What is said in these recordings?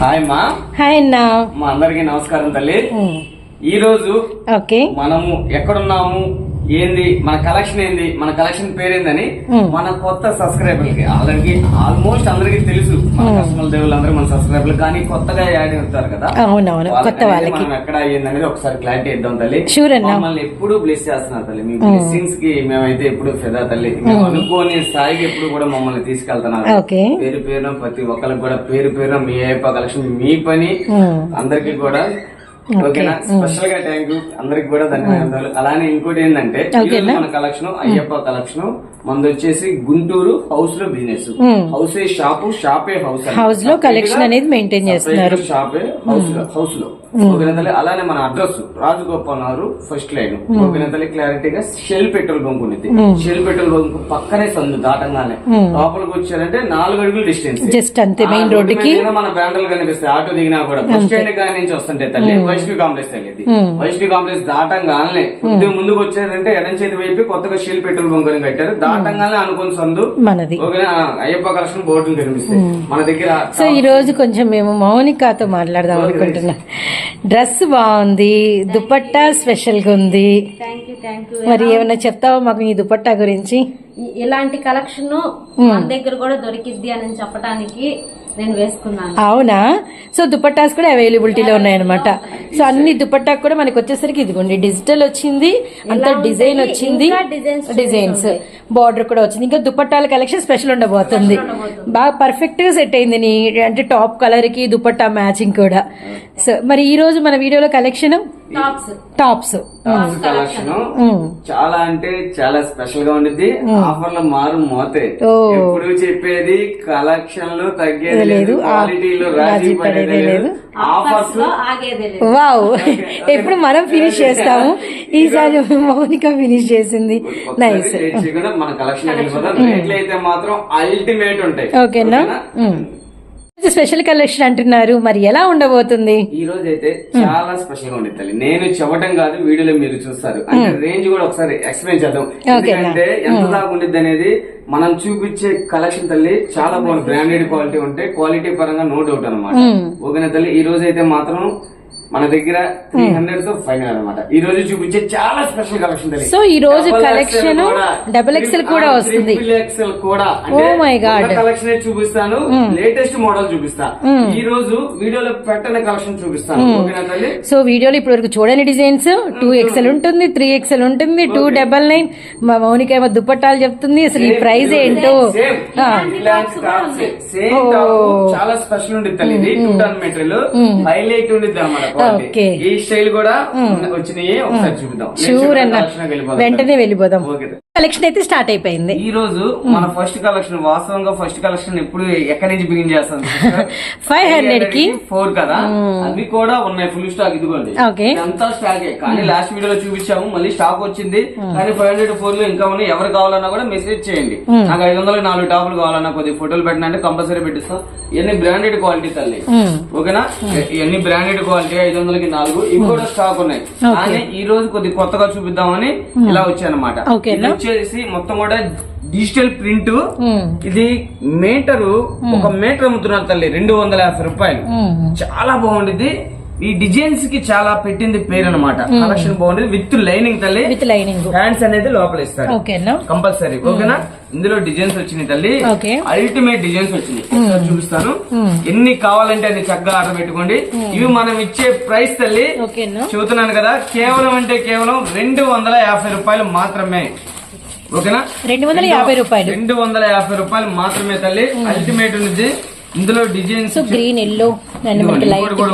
Hi అమ్మా. Hi అన్నా. మా అందరికి నమస్కారం తల్లి. ఈ రోజు ఓకే. మనము ఎక్కడున్నాము? ఏంది? మన కలెక్షన్ ఏంది? మన కలెక్షన్ పేరేందని. మన కొత్త సబ్స్క్రైబర్కి ఆల్రెడీ ఆల్మోస్ట్ అందరికి తెలుసు. మన కస్టమర్ దేవుళ్ళు అందరూ మన సబ్స్క్రైబర్లు కానీ కొత్తగా యాడ్ అవుతారు కదా? అవునవును. కొత్త వాళ్ళకి. ఎక్కడ అయ్యింది అనేది ఒకసారి క్లారిటీ ఇద్దాం తల్లి. మమ్మల్ని ఎప్పుడు బ్లెస్ చేస్తున్నారు తల్లి. మీ బ్లెస్సింగ్స్కి మేమైతే ఎప్పుడు ఫిదా తల్లి. మేము అనుకోని స్థాయికి ఎప్పుడు కూడా మమ్మల్ని తీసుకెళ్తున్నారు. పేరు పేరున ప్రతి ఒక్కరికి కూడా పేరు పేరున మీ అయ్యప్ప కలెక్షన్ మీ పని. అందరికి కూడా ఓకేనా? స్పెషల్గా థ్యాంక్ యూ అందరికి కూడా ధన్యవాదాలు. అలానే ఇంకోటి ఏంటంటే మన కలెక్షన్ అయ్యప్ప కలెక్షన్ మనది వచ్చేసి గుంటూరు హౌస్లో బిజినెస్ హౌస్ ఏ షాపు షాపే హౌస్ హౌస్లో కలెక్షన్ అనేది మెయింటైన్ చేస్తున్నారు. షాపే హౌస్లో హౌస్లో. అలానే మన address Rajagopal Nagar first line ఓకేనా తల్లి క్లారిటీగా షెల్ పెట్రోల్ బంక్ ఉంది షెల్ పెట్రోల్ బంక్ పక్కనే సందు దాటంగానే. లోపలికి వచ్చారంటే నాలుగు అడుగులు డిస్టెన్స్ జస్ట్ అంతే మెయిన్ రోడ్డుకి. మీద మన బ్యాండ్లు కనిపిస్తాయి. ఆటో దిగినా కూడా. బస్ స్టాండ్ కాడి నుంచి వస్తుంటే తల్లి. వైష్ణవి కాంప్లెక్స్ తల్లి వైష్ణవి కాంప్లెక్స్ దాటంగానే ముందుకు వచ్చారంటే ఎడం చేతి వైపు కొత్తగా షీల్ పెట్రోల్ బంక్ అని కట్టారు. దాటంగానే అనుకుని సందు. మనది. ఓకేనా? అయ్యప్ప కలెక్షన్ బోర్డులు కనిపిస్తాయి మన దగ్గర సో ఈ రోజు కొంచెం మేము మౌనికాతో మాట్లాడదాం అనుకుంటున్నాం. డ్రెస్ బాగుంది దుపట్టా స్పెషల్గా ఉంది మరి ఏమైనా చెప్తావా మాకు ఈ దుపట్టా గురించి? ఇలాంటి కలెక్షన్ మన దగ్గర కూడా దొరికిద్ది అని చెప్పడానికి నేను వేసుకున్నాను. అవునా? సో దుపట్టాస్ కూడా అవైలబిలిటీలో ఉన్నాయన్నమాట. సో అన్ని దుపట్టా కూడా మనకి వచ్చేసరికి ఇదిగోండి డిజిటల్ వచ్చింది అంత డిజైన్ వచ్చింది. డిజైన్స్ బార్డర్ కూడా వచ్చింది. ఇంకా దుపట్టాల కలెక్షన్ స్పెషల్ ఉండబోతుంది. బాగా పర్ఫెక్ట్గా సెట్ అయింది నీ అంటే టాప్ కలర్కి దుపట్టా మ్యాచింగ్ కూడా. సో మరి ఈ రోజు మన వీడియోలో కలెక్షన్ టాప్స్ టాప్స్ కలెక్షన్ చాలా అంటే చాలా స్పెషల్గా ఉండిద్ది. ఆఫర్లు మారు మోతే. ఓ. ఎప్పుడు చెప్పేది కలెక్షన్లో తగ్గేది లేదు. క్వాలిటీలో రాజీ పడేది లేదు. ఆఫర్స్లో ఆగేదే లేదు. వావ్ ఎప్పుడు మనం ఫినిష్ చేస్తాము? ఈసారి మౌనిక ఫినిష్ చేసింది. నైస్ మన కలెక్షన్ అయితే మాత్రం అల్టిమేట్ ఉంటాయి. ఓకేనా? స్పెషల్ కలెక్షన్ అంటున్నారు. మరి ఎలా ఉండబోతుంది? ఈ రోజు అయితే చాలా స్పెషల్గా ఉండేది తల్లి. నేను చెప్పడం కాదు వీడియోలో మీరు చూస్తారు. అంటే రేంజ్ కూడా ఒకసారి ఎక్స్ప్లెయిన్ చేద్దాం. ఎందుకంటే ఎంత దాకా ఉండిద్ది అనేది మనం చూపించే కలెక్షన్ తల్లి చాలా బాగుంది. బ్రాండెడ్ క్వాలిటీ ఉంటే క్వాలిటీ పరంగా నో డౌట్ అనమాట ఓకేనా తల్లి? ఈ రోజు అయితే మాత్రం మన దగ్గర త్రీ హండ్రెడ్తో ఫైవ్ అనమాట ఈ రోజు చూపించే చాలా స్పెషల్ కలెక్షన్ సో ఈ రోజు Double collection XL కూడా, వస్తుంది. XL కూడా. అంటే Oh. కలెక్షన్ చూపిస్తాను లేటెస్ట్ మోడల్ చూపిస్తా. ఈ రోజు వీడియోలో పెట్టని కలెక్షన్ చూపిస్తాను. ఓకేనా తల్లి? సో వీడియోలో ఇప్పటి వరకు చూడని డిజైన్స్ టూ ఎక్స్ఎల్ ఉంటుంది త్రీ ఎక్స్ఎల్ ఉంటుంది టూ డబల్ నైన్ మా మౌనిక ఏమో దుప్పట్టాలు చెప్తుంది అసలు ఈ ప్రైస్ ఏంటో? సేమ్ టాప్ చాలా స్పెషల్ తల్లి టన్ మెటీరియల్ హైలైట్ ఉంటుంది అనమాట Okay. ఈ స్టైల్ కూడా వచ్చినాయి ఒకసారి చూపిద్దాం Next షూర్ అన్న. వెంటనే వెళ్ళిపోదాం. ఓకే. కలెక్షన్ అయితే స్టార్ట్ అయిపోయింది. ఈ రోజు మన ఫస్ట్ కలెక్షన్ వాస్తవంగా ఫస్ట్ కలెక్షన్ ఎప్పుడు ఎక్కడి నుంచి బిగిన్ చేస్తాం 500 కి? ఫోర్ కదా? అవి కూడా ఉన్నాయి ఫుల్ స్టాక్ ఇదిగోండి. అంతా స్టాక్ కానీ లాస్ట్ వీడియోలో చూపించాము మళ్ళీ స్టాక్ వచ్చింది. కానీ ఫైవ్ హండ్రెడ్ ఫోర్లో ఇంకా ఉన్నాయి ఎవరు కావాలన్నా కూడా మెసేజ్ చేయండి. నాకు ఐదు వందలు నాలుగు టాపులు కావాలన్నా కొద్ది ఫోటోలు పెట్టినా అంటే కంపల్సరీ పెట్టిస్తాం. ఇవన్నీ బ్రాండెడ్ క్వాలిటీ తల్లి. ఓకేనా ఇవన్నీ బ్రాండెడ్ క్వాలిటీ ఐదు వందలకి నాలుగు. ఇవి కూడా స్టాక్ ఉన్నాయి. కానీ ఈ రోజు కొద్ది కొత్తగా చూపిద్దామని ఇలా ఇది వచ్చేసి మొత్తం కూడా డిజిటల్ ప్రింట్. ఇది మీటరు ఒక మీటర్ అమ్ముతున్నారు తల్లి రెండు వందల యాభై రూపాయలు. చాలా బాగుండిద్ది. ఈ డిజైన్స్కి చాలా పెట్టింది పేరు అనమాట కలెక్షన్ బాగుంది విత్ లైనింగ్ తల్లి. With lining. హ్యాండ్స్ అనేది లోపల ఇస్తారు కంపల్సరీ ఓకేనా? ఇందులో డిజైన్స్ వచ్చినాయి తల్లి. అల్టిమేట్ డిజైన్స్ వచ్చినాయి. చూపిస్తాను. ఎన్ని కావాలంటే అన్ని చక్కగా ఆర్డర్ పెట్టుకోండి. ఇవి మనం ఇచ్చే ప్రైస్ తల్లి. ఓకేనా చెబుతున్నాను కదా కేవలం అంటే కేవలం రెండు వందల యాభై రూపాయలు మాత్రమే. ఓకేనా? రెండు వందల యాభై రూపాయలు. రెండు వందల యాభై రూపాయలు మాత్రమే తల్లి. అల్టిమేట్ ఉంది ఇందులో డిజైన్స్ గ్రీన్ ఎల్లో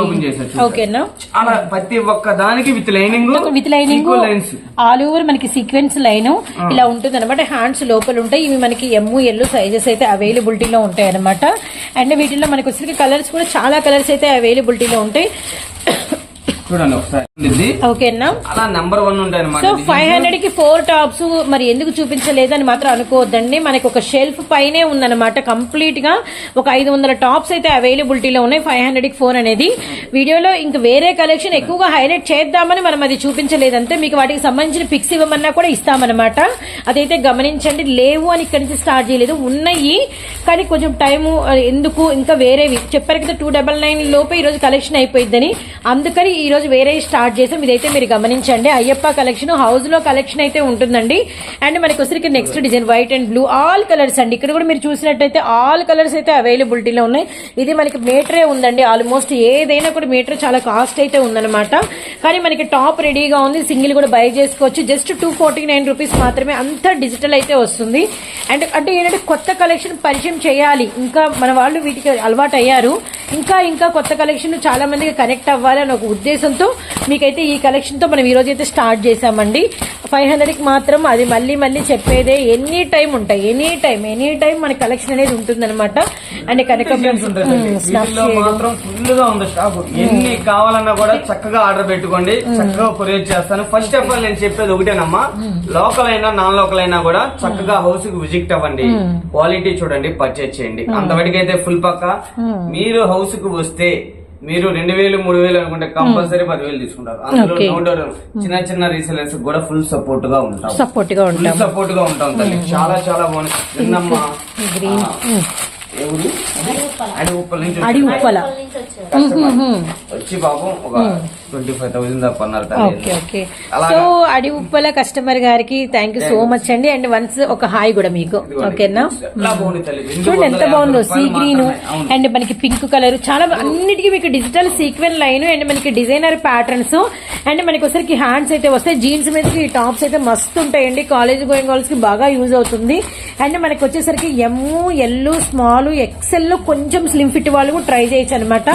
ఓపెన్ చేసొచ్చు ఓకేనా చాలా ప్రతి ఒక్క దానికి with lining with lining lines all over మనకి సీక్వెన్స్ లైన్ ఇలా ఉంటుంది అనమాట హ్యాండ్స్ లోపల ఉంటాయి. ఇవి మనకి ఎమ్ము ఎల్లు సైజెస్ అయితే అవైలబిలిటీలో ఉంటాయి అనమాట అండ్ వీటిలో మనకి వచ్చేసరికి కలర్స్ కూడా చాలా కలర్స్ అయితే అవైలబిలిటీలో ఉంటాయి. చూడండి ఒకసారి. ఓకేనా అలా నెంబర్ వన్ ఉంటాయి సో ఫైవ్ హండ్రెడ్కి ఫోర్ టాప్స్ మరి ఎందుకు చూపించలేదు అని మాత్రం అనుకోవద్దండి. మనకి ఒక షెల్ఫ్ పైనే ఉందన్నమాట. కంప్లీట్గా ఒక ఐదు వందల టాప్స్ అయితే అవైలబిలిటీలో ఉన్నాయి. ఫైవ్ హండ్రెడ్కి ఫోర్ అనేది. వీడియోలో ఇంకా వేరే కలెక్షన్ ఎక్కువగా హైలైట్ చేద్దామని మనం అది చూపించలేదంటే మీకు వాటికి సంబంధించిన పిక్స్ ఇవ్వమన్నా కూడా ఇస్తామన్నమాట. అదైతే గమనించండి. లేవు అని ఇక్కడి నుంచి స్టార్ట్ చేయలేదు. ఉన్నాయి. కానీ కొంచెం టైము ఎందుకు? ఇంకా వేరేవి. చెప్పారు కదా టూ డబల్ నైన్ లోపే ఈ రోజు కలెక్షన్ అయిపోయిందని అందుకని ఈ రోజు వేరే స్టార్ట్ చేసాం. ఇదైతే మీరు గమనించండి. అయ్యప్ప కలెక్షన్ హౌస్లో కలెక్షన్ అయితే ఉంటుందండి. అండ్ మనకి వచ్చరికి next design white and blue all colours అండి. ఇక్కడ కూడా మీరు చూసినట్టయితే ఆల్ కలర్స్ అయితే అవైలబిలిటీలో ఉన్నాయి. ఇది మనకి మీటరే ఉందండి. ఆల్మోస్ట్ ఏదైనా కూడా మీటర్ చాలా కాస్ట్ అయితే ఉందన్నమాట. కానీ మనకి టాప్ రెడీగా ఉంది. సింగిల్ కూడా బై చేసుకోవచ్చు. Just two forty nine rupees మాత్రమే అంత డిజిటల్ అయితే వస్తుంది. అండ్ అంటే ఏంటంటే కొత్త కలెక్షన్ పరిచయం చేయాలి. ఇంకా మన వాళ్ళు వీటికి అలవాటు అయ్యారు. ఇంకా ఇంకా కొత్త కలెక్షన్ చాలా మందికి కనెక్ట్ అవ్వాలి అని ఒక ఉద్దేశంతో మీ మీకైతే ఈ కలెక్షన్తో మనం ఈ రోజు అయితే స్టార్ట్ చేసామండి ఫైవ్ హండ్రెడ్కి మాత్రం అది మళ్ళీ మళ్ళీ చెప్పేదే ఎనీ టైం ఉంటాయి. ఎనీ టైం ఎనీ టైం మన కలెక్షన్ అనేది ఉంటుందన్నమాట. అండ్ స్టాక్ ఎన్ని కావాలన్నా కూడా చక్కగా ఆర్డర్ పెట్టుకోండి. చక్కగా కొరియర్ చేస్తాను. ఫస్ట్ ఆఫ్ ఆల్ నేను చెప్పేది ఒకటేనమ్మా. లోకల్ అయినా నాన్ లోకల్ అయినా కూడా చక్కగా హౌస్కి విజిట్ అవ్వండి. క్వాలిటీ చూడండి పర్చేజ్ చేయండి. అంతవరకు అయితే ఫుల్ పక్క. మీరు హౌస్కు వస్తే మీరు రెండు వేలు మూడు వేలు అనుకుంటే కంపల్సరీ పదివేలు తీసుకుంటారు. అందులో. నో డౌట్ చిన్న చిన్న రీసెలర్స్ కూడా ఫుల్ సపోర్ట్గా ఉంటాం. సపోర్ట్గా ఉంటాం. సపోర్ట్గా ఉంటాం తల్లి. చాలా చాలా బాగుంది. నిన్నమ్మా అడి ఉప్పల్ నుంచి అడి వచ్చి పాపం ఒక ట్వంటీ ఫైవ్ థౌసండ్ దాకా అన్నారు ఓకే ఓకే. అలాగా. సో అడి ఉప్పల కస్టమర్ గారికి థ్యాంక్ యూ సో మచ్ అండి. అండ్ వన్స్ ఒక హాయ్ కూడా మీకు. ఓకేనా చూడండి ఎంత బాగుందో సీ గ్రీన్. అండ్ మనకి పింక్ కలర్ చాలా అన్నిటికీ మీకు డిజిటల్ సీక్వెన్ లైన్ అండ్ మనకి డిజైనర్ ప్యాటర్న్స్ అండ్ మనకి వచ్చరికి హ్యాండ్స్ అయితే వస్తాయి. జీన్స్ మీదకి టాప్స్ అయితే మస్తు ఉంటాయండి. కాలేజ్ గోయింగ్ గర్ల్స్కి బాగా యూజ్ అవుతుంది. అండ్ మనకి వచ్చేసరికి ఎమ్ ఎల్ స్మాల్ ఎక్సెల్ కొంచెం స్లిమ్ ఫిట్ వాళ్ళు కూడా ట్రై చేయొచ్చు అనమాట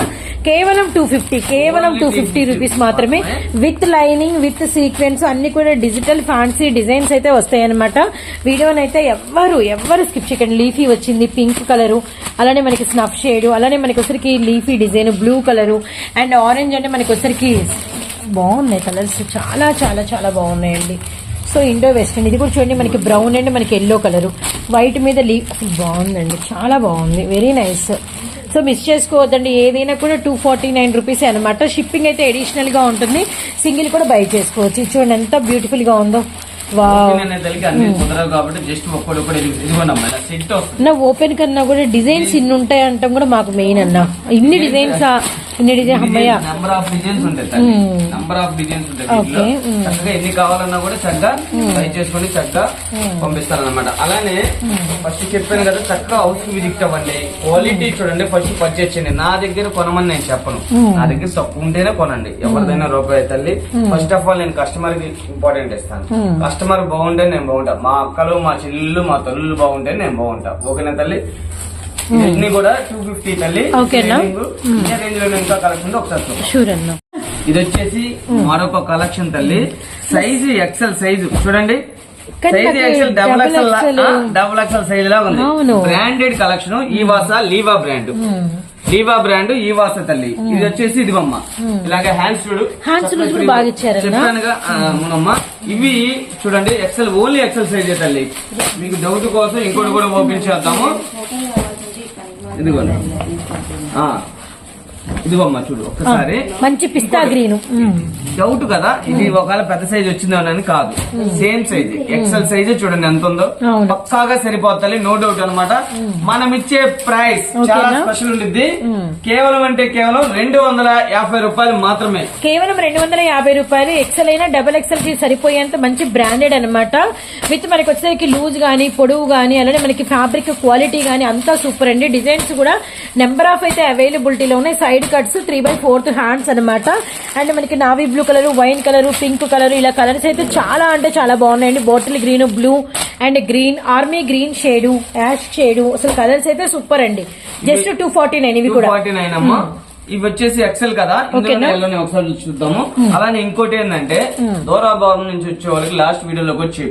కేవలం టూ ఫిఫ్టీ కేవలం టూ ఫిఫ్టీ రూపీస్ మాత్రమే? విత్ లైనింగ్ విత్ సీక్వెన్స్ అన్ని కూడా డిజిటల్ ఫ్యాన్సీ డిజైన్స్ అయితే వస్తాయి అనమాట వీడియోనైతే ఎవ్వరు ఎవ్వరు స్కిప్ చేయకండి. లీఫీ వచ్చింది పింక్ కలరు అలానే మనకి స్నఫ్ షేడ్ అలానే మనకి వచ్చరికి leafy design blue colour and orange అంటే మనకి వచ్చరికి బాగున్నాయి కలర్స్ చాలా చాలా చాలా బాగున్నాయండి. సో ఇండో వెస్టర్న్ ఇది కూడా చూడండి మనకి బ్రౌన్ అండ్ మనకి ఎల్లో కలర్ వైట్ మీద అసలు బాగుందండి చాలా బాగుంది వెరీ నైస్ సో మిస్ చేసుకోవద్దండి ఏదైనా కూడా టూ ఫార్టీ నైన్ రూపీస్ అనమాట షిప్పింగ్ అయితే అడిషనల్గా ఉంటుంది సింగిల్ కూడా బై చేసుకోవచ్చు. చూడండి ఎంత బ్యూటిఫుల్గా ఉందో. నా ఓపెన్ కన్నా కూడా డిజైన్స్ ఇన్ని ఉంటాయి అంటాం కూడా మాకు మెయిన్ అన్న. ఇన్ని డిజైన్స్ ఇన్ని డిజైన్ అమ్మయ్య నెంబర్ ఆఫ్ డిజైన్స్ ఉంటాయి తల్లి. నెంబర్ ఆఫ్ డిజైన్స్ ఉంటాయి. చక్కగా ఎన్ని కావాలన్నా కూడా చక్కగా ట్రై చేసుకొని చక్కగా పంపిస్తారన్నమాట. అలానే ఫస్ట్ చెప్పాను కదా చక్కగా హౌస్ విజిట్ అవ్వండి. క్వాలిటీ చూడండి ఫస్ట్ పర్చేస్ చేయండి. నా దగ్గర కొనమని నేను చెప్పను. నా దగ్గర తక్కువ ఉంటేనే కొనండి. ఎవరిదైనా రూపాయి తల్లి ఫస్ట్ ఆఫ్ ఆల్ నేను కస్టమర్కి ఇంపార్టెంట్ ఇస్తాను. కస్టమర్ బాగుంటే నేను బాగుంటా. మా అక్కలు మా చెల్లెళ్ళు మా తల్లులు బాగుంటే నేను బాగుంటా. ఓకేనా తల్లి? ఇవన్నీ కూడా టూ ఫిఫ్టీ తల్లి? ఇదే రేంజ్లో ఇంకా కలెక్షన్ ఒకసారి. షూర్ అన్న. ఇది వచ్చేసి మరొక కలెక్షన్ తల్లి. సైజు ఎక్సెల్ సైజు చూడండి. Size XL double XL. Double XL size లా ఉంది. బ్రాండెడ్ కలెక్షన్ ఈ వాస లీవా బ్రాండ్ లీవా బ్రాండ్ ఈ వాస తల్లి. ఇది వచ్చేసి ఇదిగమ్మ ఇలాగే హ్యాండ్స్ చూడు. చెప్పానుగా ఇవి చూడండి ఎక్సెల్ ఓన్లీ ఎక్సెల్ సైజ్ తల్లి. మీకు డౌట్ కోసం ఇంకోటి కూడా ఓపెన్ చేద్దాము. ఇదిగోండి ఆ, ఇదిగోమ్మా చూడు ఒక్కసారి. మంచి పిస్తా గ్రీన్. డౌట్ కదా ఇది ఒకవేళ పెద్ద సైజ్ వచ్చిందో అని కాదు సేమ్ సైజ్ ఎక్సెల్ సైజ్ చూడండి ఎంత ఉందో. పక్కాగా సరిపోతాయి నో డౌట్ అన్నమాట. మనం ఇచ్చే ప్రైస్ చాలా? స్పెషల్ ఉండిద్ది. కేవలం అంటే కేవలం రెండు వందల యాభై రూపాయలు మాత్రమే. కేవలం రెండు వందల యాభై రూపాయలు ఎక్సెల్ అయినా డబల్ ఎక్సెల్కి సరిపోయేంత మంచి బ్రాండెడ్ అన్నమాట. విత్ మనకి వచ్చేసరికి లూజ్ గానీ పొడవు గానీ అలానే మనకి ఫ్యాబ్రిక్ క్వాలిటీ గానీ అంతా సూపర్ అండి. డిజైన్స్ కూడా నెంబర్ ఆఫ్ అయితే అవైలబిలిటీలో ఉన్నాయి. Side cuts three by fourth hands అన్నమాట. అండ్ మనకి navy blue colour wine colour pink colour ఇలా కలర్స్ అయితే చాలా అంటే చాలా బాగున్నాయండి. Bottle green blue and green army green shade ash shade అసలు కలర్స్ అయితే సూపర్ అండి. జస్ట్ టూ ఫార్టీ నైన్ ఇవి కూడా. ఇవి వచ్చేసి ఎక్సెల్ కదా. ఇందులో ఎల్లోని ఒకసారి చూద్దాము. అలానే ఇంకోటి ఏంటంటే దూరాభావం నుంచి వచ్చే వాళ్ళకి లాస్ట్ వీడియోలోకి వచ్చి.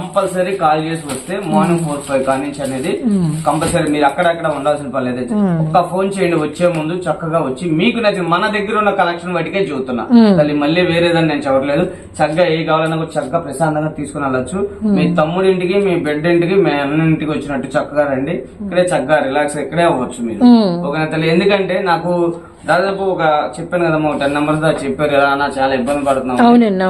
కంపల్సరీ కాల్ చేసి వస్తే మార్నింగ్ ఫోర్ ఫైవ్ కాల్ నుంచి అనేది కంపల్సరీ మీరు అక్కడక్కడ ఉండాల్సిన పని లేదు ఒక్క ఫోన్ చేయండి వచ్చే ముందు చక్కగా వచ్చి మీకు నచ్చిన మన దగ్గర ఉన్న కలెక్షన్ బట్టికే చూస్తున్నా. తల్లి మళ్ళీ వేరేదని నేను చెప్పట్లేదు చక్కగా ఏ కావాలన్నా కూడా చక్కగా ప్రశాంతంగా తీసుకుని వెళ్ళొచ్చు. మీ తమ్ముడి ఇంటికి మీ బిడ్డ ఇంటికి మీ అన్న ఇంటికి వచ్చినట్టు చక్కగా రండి. ఇక్కడే చక్కగా రిలాక్స్ ఇక్కడే అవ్వచ్చు మీరు. ఓకేనా తల్లి? ఎందుకంటే నాకు దాదాపు ఒక చెప్పాను కదమ్మా టెన్ నెంబర్స్ దాకా చెప్పారు కదా అన్న చాలా ఇబ్బంది పడుతున్నాం.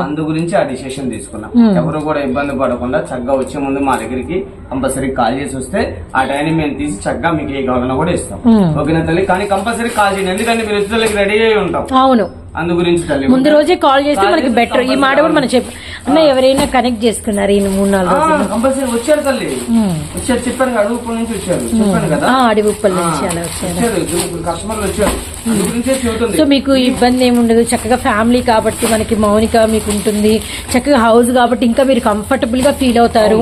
అందు గురించి ఆ డిసిషన్ తీసుకున్నాం. ఎవరు కూడా ఇబ్బంది పడకుండా చక్కగా వచ్చే ముందు మా దగ్గరికి కంపల్సరీ కాల్ చేసి వస్తే ఆ టైం మేము తీసి చక్కగా మీకు ఏ కావాలన్నా కూడా ఇస్తాం. ఓకేనా తల్లి? కానీ కంపల్సరీ కాల్ చేయండి. ఎందుకంటే మీరు వచ్చేళ్ళకి రెడీ అయి ఉంటాం. అవును. అందు గురించి ముందు రోజే కాల్ చేస్తే మనకి బెటర్ ఈ మాట కూడా మనం చెప్ప. అన్న ఎవరైనా కనెక్ట్ చేసుకున్నారు ఈ మూడు నాలుగు రోజులు? కంపల్సరీ వచ్చారు తల్లి. వచ్చారు చెప్పాను నుంచి వచ్చారు. చెప్పాను కదా? ఉప్పల్ నుంచి అలా వచ్చారు. కస్టమర్లు వచ్చారు. సో మీకు ఇబ్బంది ఏమి ఉండదు. చక్కగా ఫ్యామిలీ కాబట్టి మనకి మౌనిక మీకు ఉంటుంది. చక్కగా హౌస్ కాబట్టి ఇంకా మీరు కంఫర్టబుల్గా ఫీల్ అవుతారు.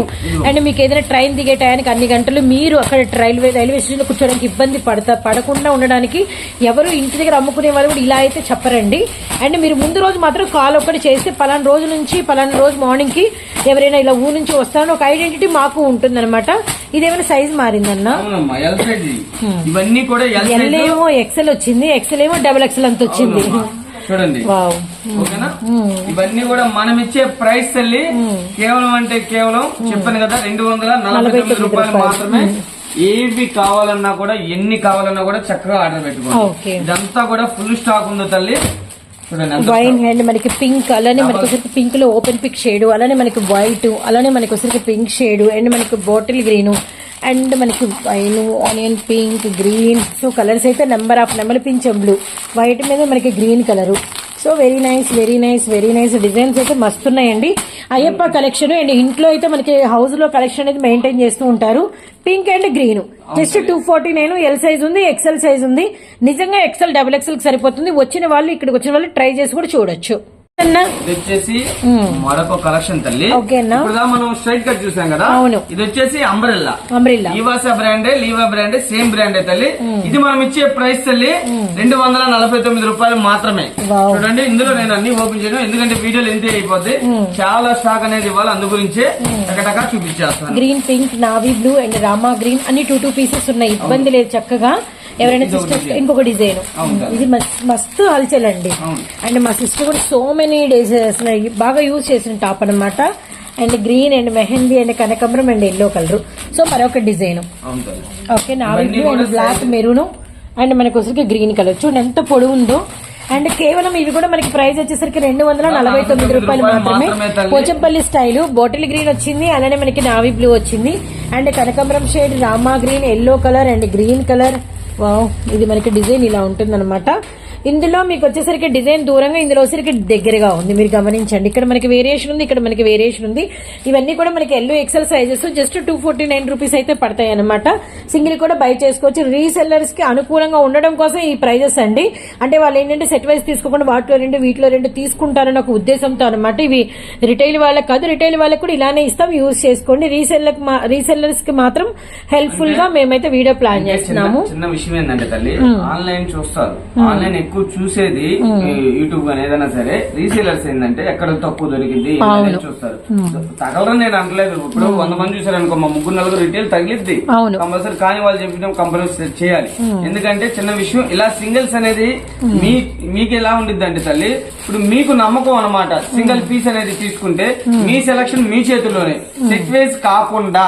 అండ్ మీకు ఏదైనా ట్రైన్ దిగే టయానికి అన్ని గంటలు మీరు అక్కడ రైల్వే రైల్వే స్టేషన్లో కూర్చోడానికి ఇబ్బంది పడతా పడకుండా ఉండడానికి ఎవరు ఇంటి దగ్గర అమ్ముకునే వాళ్ళు కూడా ఇలా అయితే చెప్పరండి. అండ్ మీరు ముందు రోజు మాత్రం కాల్ ఒక్కటి చేస్తే పలానా రోజు నుంచి పలానా రోజు మార్నింగ్కి ఎవరైనా ఇలా ఊరు నుంచి వస్తారని ఒక ఐడెంటిటీ మాకు ఉంటుంది అనమాట ఇదేమైనా సైజ్ మారిందన్నా? ఇవన్నీ కూడా ఎల్ ఏమో ఎక్సెల్ వచ్చింది ఎక్సెల్ ఏమో డబుల్ ఎక్సెల్ అంత వచ్చింది. చూడండి. వావ్ ఓకేనా? ఇవన్నీ కూడా మనం ఇచ్చే ప్రైస్ తల్లి కేవలం అంటే కేవలం చెప్పాను కదా రెండు వందల నలభై తొమ్మిది రూపాయలు మాత్రమే ఏవి కావాలన్నా కూడా ఎన్ని కావాలన్నా కూడా చక్కగా ఆర్డర్ పెట్టుకోండి. ఇదంతా కూడా ఫుల్ స్టాక్ ఉందో తల్లి. వైన్ హ్యాండ్ మనకి పింక్ అలానే మనకి వచ్చరికి పింక్లో ఓపెన్ పిక్ షేడ్ అలానే మనకి వైట్ అలానే మనకి వచ్చరికి పింక్ షేడ్ అండ్ మనకి బాటిల్ గ్రీన్ అండ్ మనకి wine onion pink green. So colours అయితే number of number pink blue. White మీద మనకి green colour. So very nice very nice very nice designs అయితే మస్తు ఉన్నాయండి. అయ్యప్ప కలెక్షన్ అండ్ ఇంట్లో అయితే మనకి హౌస్లో కలెక్షన్ అనేది మెయింటైన్ చేస్తూ ఉంటారు. Pink and green just two forty nine L size ఉంది ఎక్సెల్ సైజ్ ఉంది. నిజంగా ఎక్సెల్ డబుల్ ఎక్సెల్ సరిపోతుంది. వచ్చిన వాళ్ళు ఇక్కడికి వచ్చిన వాళ్ళు ట్రై చేసి కూడా చూడొచ్చు. ఇది వచ్చేసి మరొక కలెక్షన్ తల్లి. ఇప్పుడు మనం స్ట్రైట్ కట్ చూసాం కదా. ఇది వచ్చేసి అంబ్రెల్లా. అంబ్రిల్లా. ఈవాసా బ్రాండే లీవా బ్రాండే సేమ్ బ్రాండే తల్లి. ఇది మనం ఇచ్చే ప్రైస్ తల్లి రెండు వందల నలభై తొమ్మిది రూపాయలు మాత్రమే. చూడండి ఇందులో నేను అన్ని ఓపెన్ చేయను ఎందుకంటే వీడియోలు ఎంత అయిపోద్ది. చాలా స్టాక్ అనేది ఇవ్వాలి అందు గురించే టకటకా చూపించేస్తాను. Green pink navy blue and Rama green అన్ని టూ టూ పీసెస్ ఉన్నాయి. ఇబ్బంది లేదు చక్కగా. ఎవరైనా సిస్టర్. ఇంకొక డిజైన్. ఇది మస్- మస్తు హల్చల్ అండి. అండ్ మా సిస్టర్ కూడా సో మెనీ డేస్ బాగా యూజ్ చేసిన టాప్ అన్నమాట. And green and mehndi and కనకంబరం and yellow colour. So మరొక డిజైన్. ఓకే నావీ ఇవన్నీ blue and black maroon. And మనకు వచ్చరికి గ్రీన్ కలర్. చూడండి ఎంత పొడవు ఉందో. అండ్ కేవలం ఇవి కూడా మనకి ప్రైస్ వచ్చేసరికి రెండు వందల నలభై తొమ్మిది రూపాయలు మాత్రమే. పోచంపల్లి స్టైల్. బాటిల్ గ్రీన్ వచ్చింది. అలానే మనకి నావీ బ్లూ వచ్చింది. అండ్ కనకాంబరం shade Rama green yellow colour and green colour. Wow ఇది మనకి డిజైన్ ఇలా ఉంటుంది ఇందులో మీకు వచ్చేసరికి డిజైన్ దూరంగా ఇందులో వచ్చేసరికి దగ్గరగా ఉంది. మీరు గమనించండి. ఇక్కడ మనకి వేరియేషన్ ఉంది ఇక్కడ మనకి వేరియేషన్ ఉంది. ఇవన్నీ కూడా మనకి yellow XL sizes just two forty nine rupees అయితే పడతాయి అనమాట సింగిల్ కూడా బై చేసుకోవచ్చు. రీసెల్లర్స్కి అనుకూలంగా ఉండడం కోసం ఈ ప్రైజెస్ అండి. అంటే వాళ్ళు ఏంటంటే సెట్ వైజ్ తీసుకోకుండా వాటిలో రెండు వీటిలో రెండు తీసుకుంటారని ఒక ఉద్దేశంతో అనమాట ఇవి రిటైల్ వాళ్ళకి కాదు రిటైల్ వాళ్ళకి కూడా ఇలానే ఇస్తాం. యూజ్ చేసుకోండి. రీసెల్లర్ రీసెల్లర్స్కి మాత్రం హెల్ప్ఫుల్గా మేమైతే వీడియో ప్లాన్ చేస్తున్నాము. చిన్న విషయం ఏంటంటే తల్లి ఆన్లైన్ చూస్తారు. ఆన్లైన్ ఎక్కువ చూసేది ఈ యూట్యూబ్ కానీ ఏదైనా సరే రీసేలర్స్ ఏంటంటే ఎక్కడ తక్కువ దొరికింది చూస్తారు. తగలరని నేను అనలేదు ఇప్పుడు వంద మంది చూసారు అనుకో మా ముగ్గురు నలుగురు రిటైల్ తగిలిద్ది. కంపల్సరీ కానీ వాళ్ళు చెప్పిన కంపల్సరీ చేయాలి. ఎందుకంటే చిన్న విషయం ఇలా సింగిల్స్ అనేది మీ మీకు ఎలా ఉండిద్ది అంటే తల్లి ఇప్పుడు మీకు నమ్మకం అన్నమాట. సింగిల్ పీస్ అనేది తీసుకుంటే మీ సెలక్షన్ మీ చేతుల్లోనే సెట్ వైజ్ కాకుండా.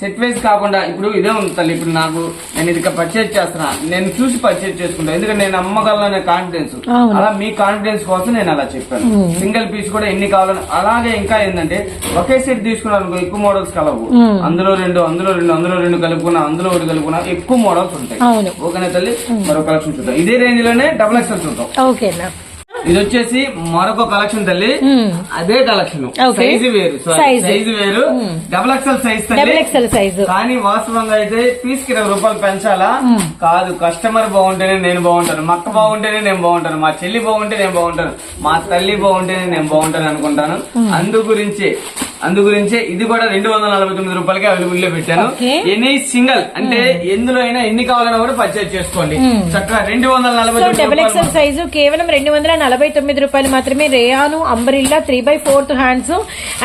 సెట్ వైజ్ కాకుండా ఇప్పుడు ఇదే ఉంది తల్లి ఇప్పుడు నాకు నేను ఇది పర్చేజ్ చేస్తున్నా నేను చూసి పర్చేజ్ చేసుకుంటా. ఎందుకంటే నేను అమ్మగలనే కాన్ఫిడెన్స్. అలా మీ కాన్ఫిడెన్స్ కోసం నేను అలా చెప్పాను. సింగిల్ పీస్ కూడా ఎన్ని కావాలని అలాగే ఇంకా ఏంటంటే ఒకే సెట్ తీసుకున్నాను అనుకో ఎక్కువ మోడల్స్ కలవు. అందులో రెండు అందులో రెండు అందులో రెండు కలుపుకున్నా అందులో ఒకటి కలుపుకున్నా ఎక్కువ మోడల్స్ ఉంటాయి. ఓకేనా తల్లి? మరో కలెక్షన్ చూద్దాం. ఇదే రేంజ్లోనే డబుల్ ఎక్స్ఎల్ చూద్దాం. ఓకేనా ఇది వచ్చేసి మరొక కలెక్షన్ తల్లి. అదే కలెక్షన్. సైజు వేరు. సైజు వేరు. Double XL size double size కానీ వాస్తవంగా అయితే పీస్కి ఇరవై రూపాయలు పెంచాలా? కాదు కస్టమర్ బాగుంటేనే నేను బాగుంటాను. మా అక్క బాగుంటేనే నేను బాగుంటాను. మా చెల్లి బాగుంటే నేను బాగుంటాను. మా తల్లి బాగుంటేనే నేను బాగుంటాను అనుకుంటాను. అందు గురించి అందు గురించే ఇది కూడా రెండు వందల నలభై తొమ్మిది రూపాయలకి అవైలబుల్లో పెట్టాను. ఎనీ సింగల్ అంటే ఎందులో అయినా ఎన్ని కావాలన్నా కూడా పర్చేజ్ చేసుకోండి. చక్కగా రెండు వందల నలభై డబుల్ ఎక్సెల్ సైజు కేవలం రెండు వందల నలభై తొమ్మిది రూపాయలు మాత్రమే. Rayon umbrella three by fourth hands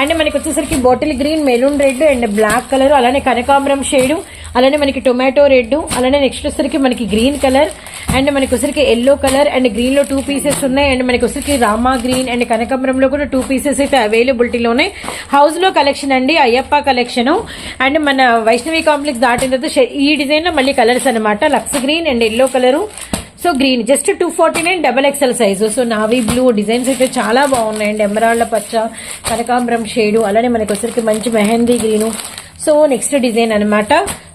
and మనకి వచ్చేసరికి bottle green maroon red and black colour అలానే కనకాంబరం షేడ్ అలానే మనకి టొమాటో రెడ్ అలానే నెక్స్ట్ వచ్చేసరికి మనకి గ్రీన్ కలర్ అండ్ మనకి వచ్చరికి ఎల్లో కలర్ అండ్ గ్రీన్లో టూ పీసెస్ ఉన్నాయి అండ్ మనకి వచ్చరికి రామా గ్రీన్ అండ్ కనకాంబరంలో కూడా టూ పీసెస్ అయితే అవైలబిలిటీలో ఉన్నాయి. హౌస్లో కలెక్షన్ అండి అయ్యప్ప కలెక్షన్ అండ్ మన వైష్ణవి కాంప్లెక్స్ దాటిన తర్వాత ఈ డిజైన్లో మళ్ళీ కలర్స్ అనమాట lux green and yellow colour so green just two forty nine double XL size so navy blue designs అయితే చాలా బాగున్నాయండి. ఎమరాల్డ్ పచ్చ కనకాంబరం షేడు అలానే మనకి వచ్చరికి మంచి mehndi green so next design అనమాట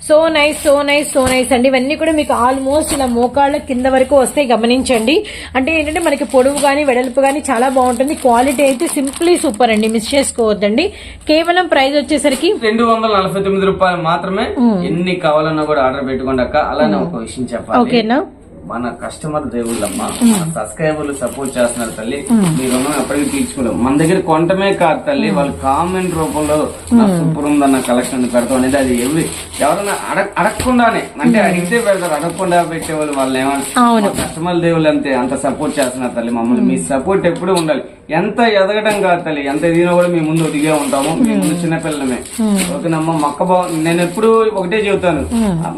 so nice so nice so nice అండి. ఇవన్నీ కూడా మీకు ఆల్మోస్ట్ ఇలా మోకాళ్ళ కింద వరకు వస్తాయి గమనించండి. అంటే ఏంటంటే మనకి పొడవు కానీ వెడల్పు కానీ చాలా బాగుంటుంది. క్వాలిటీ అయితే సింప్లీ సూపర్ అండి. మిస్ చేసుకోవద్దండి. కేవలం ప్రైస్ వచ్చేసరికి రెండు వందల నలభై తొమ్మిది రూపాయలు మాత్రమే ఎన్ని కావాలన్నా కూడా ఆర్డర్ పెట్టుకోండి అక్క. అలానే ఒక విషయం చెప్పాలి. ఓకేనా? మన కస్టమర్ దేవుళ్ళమ్మ. సబ్స్క్రైబర్లు సపోర్ట్ చేస్తున్నారు తల్లి. మీ రుణం ఎప్పటికీ తీర్చుకోలేం. మన దగ్గర కొనటమే కాదు తల్లి. వాళ్ళు కామెంట్ రూపంలో సూపర్ ఉందన్న కలెక్షన్ పెడతాం అనేది అది ఎవరి ఎవరైనా అడగ అడగకుండానే అంటే అడిగితే పెడతారు. అడగకుండా పెట్టేవాళ్ళు వాళ్ళు ఏమన్నా కస్టమర్ దేవుళ్ళు అంతే. అంత సపోర్ట్ చేస్తున్నారు తల్లి మమ్మల్ని. మీ సపోర్ట్ ఎప్పుడూ ఉండాలి. ఎంత ఎదగటం కాదు తల్లి. ఎంత ఎదిగినా కూడా మీ ముందు ఒదిగే ఉంటాము. మీ ముందు చిన్నపిల్లలమే. ఓకేనమ్మా మా అక్క బాగు నేను ఎప్పుడు ఒకటే చెబుతాను.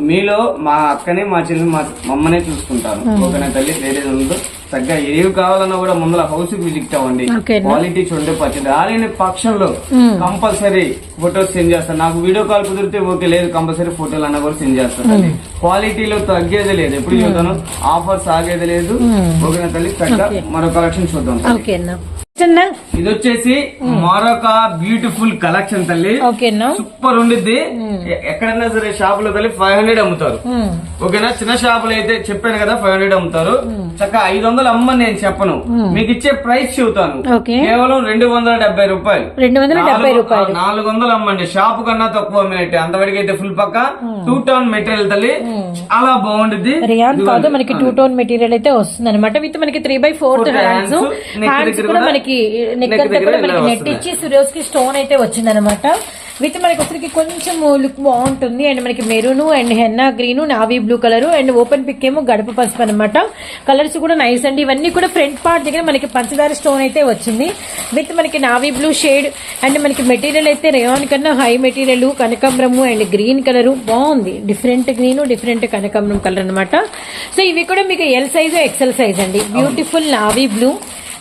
మీలో మా అక్కనే మా చెల్లి మా మమ్మనే చూసుకుంటాను. ఓకేనా తల్లి? వేరేది ఉండదు. చక్కగా ఏవి కావాలన్నా కూడా ముందర హౌస్ విజిట్ అవ్వండి? క్వాలిటీ చూడండి పచ్చడి రాలేని పక్షంలో కంపల్సరీ ఫోటోస్ సెండ్ చేస్తాను. నాకు వీడియో కాల్ కుదిరితే ఓకే లేదు కంపల్సరీ ఫోటోలు అన్నా కూడా సెండ్ చేస్తాను క్వాలిటీలో తగ్గేది లేదు. ఎప్పుడు చూద్దాను ఆఫర్స్ ఆగేది లేదు. ఓకేనా తల్లి? చక్కగా మరో కలెక్షన్ చూద్దాం ఇది వచ్చేసి మరొక బ్యూటిఫుల్ కలెక్షన్ తల్లి. ఓకేనా సూపర్ ఉండిద్ది. ఎ- ఎక్కడైనా సరే షాప్లో తల్లి ఫైవ్ హండ్రెడ్ అమ్ముతారు. మ్మ్. ఓకేనా? చిన్న షాపులు అయితే చెప్పాను కదా ఫైవ్ హండ్రెడ్ అమ్ముతారు. చక్కగా ఐదు వందలు అమ్మని నేను చెప్పను. మీకు ఇచ్చే ప్రైస్ చెబుతాను. కేవలం రెండు వందల డెబ్బై రూపాయలు. రెండు వందల డెబ్బై నాలుగు- రూపాయలు నాలుగు వందలు అమ్మండి. షాప్ కన్నా తక్కువ అంతవరకు అయితే ఫుల్ పక్క. టూ టౌన్ మెటీరియల్ తల్లి. చాలా బాగుంటుంది రియాన్ కాదు మనకి టూ టోన్ మెటీరియల్ అయితే వస్తుంది అనమాట విత్ మనకి three by fourth hands hands కూడా కూడా- మనకి నెక్ దగ్గర మనకి నెట్. ఇచ్చి సురేష్కి స్టోన్ అయితే వచ్చింది అనమాట విత్ మనకి వచ్చరికి కొంచెం లుక్ బాగుంటుంది. అండ్ మనకి maroon and henna green navy blue colour and open pick ఏమో గడప పసుపు అనమాట కలర్స్ కూడా నైస్ అండి. ఇవన్నీ కూడా ఫ్రంట్ పార్ట్ దగ్గర మనకి పంచదార స్టోన్ అయితే వచ్చింది. విత్ మనకి నావీ బ్లూ షేడ్ అండ్ మనకి మెటీరియల్ అయితే రేయాన్ కన్నా హై మెటీరియల్ కనకాంబరము అండ్ గ్రీన్ కలర్ బాగుంది. డిఫరెంట్ గ్రీన్ డిఫరెంట్ కనకాంబరం కలర్ అన్నమాట. సో ఇవి కూడా మీకు ఎల్ సైజ్ ఎక్సెల్ సైజ్ అండి. Beautiful navy blue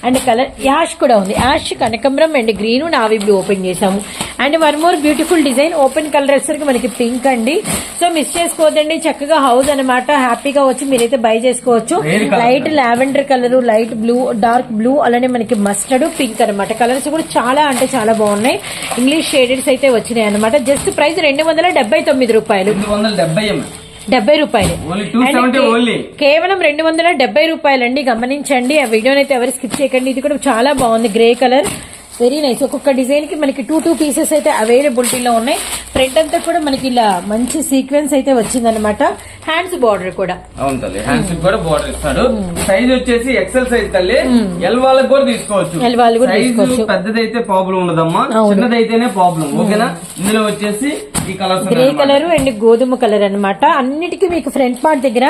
and colour ash కూడా ఉంది. Ash కనకంబరం and green navy blue open చేసాము and one more beautiful design. Open colour వచ్చేసరికి మనకి పింక్ అండి. సో మిస్ చేసుకోవద్దండి. చక్కగా హౌస్ అన్నమాట. హ్యాపీగా వచ్చి మీరైతే బై చేసుకోవచ్చు. Light lavender colour light blue dark blue అలానే మనకి మస్టర్డ్ పింక్ అన్నమాట. కలర్స్ కూడా చాలా అంటే చాలా బాగున్నాయి. ఇంగ్లీష్ షేడెడ్స్ అయితే వచ్చినాయి అనమాట జస్ట్ ప్రైస్ రెండు వందల డెబ్బై తొమ్మిది రూపాయలు. డెబ్బై రూపాయలు. కేవలం రెండు వందల డెబ్బై రూపాయలండి. గమనించండి. ఆ వీడియోని అయితే ఎవరు స్కిప్ చేయకండి. ఇది కూడా చాలా బాగుంది. గ్రే కలర్ వెరీ నైస్ ఒక్కొక్క డిజైన్కి మనకి టూ టూ పీసెస్ అయితే అవైలబిలిటీలో ఉన్నాయి. ఫ్రంట్ అంతా కూడా మనకి ఇలా మంచి సీక్వెన్స్ అయితే వచ్చిందనమాట హ్యాండ్స్ బార్డర్ కూడా. అవును తల్లి. హ్యాండ్స్ కూడా బోర్డర్ ఇస్తాడు. సైజ్ వచ్చేసి ఎక్సెల్ సైజ్ తల్లి. ఎల్ వాళ్ళకి కూడా తీసుకోవచ్చు. కూడా సైజు తీసుకోవచ్చు. పెద్దదైతే ప్రాబ్లం ఉండదమ్మా. చిన్నదైతేనే ప్రాబ్లం ఓకేనా ఇందులో వచ్చేసి గ్రే కలర్ అండ్ గోధుమ కలర్ అన్నమాట. అన్నిటికీ మీకు ఫ్రంట్ పార్ట్ దగ్గర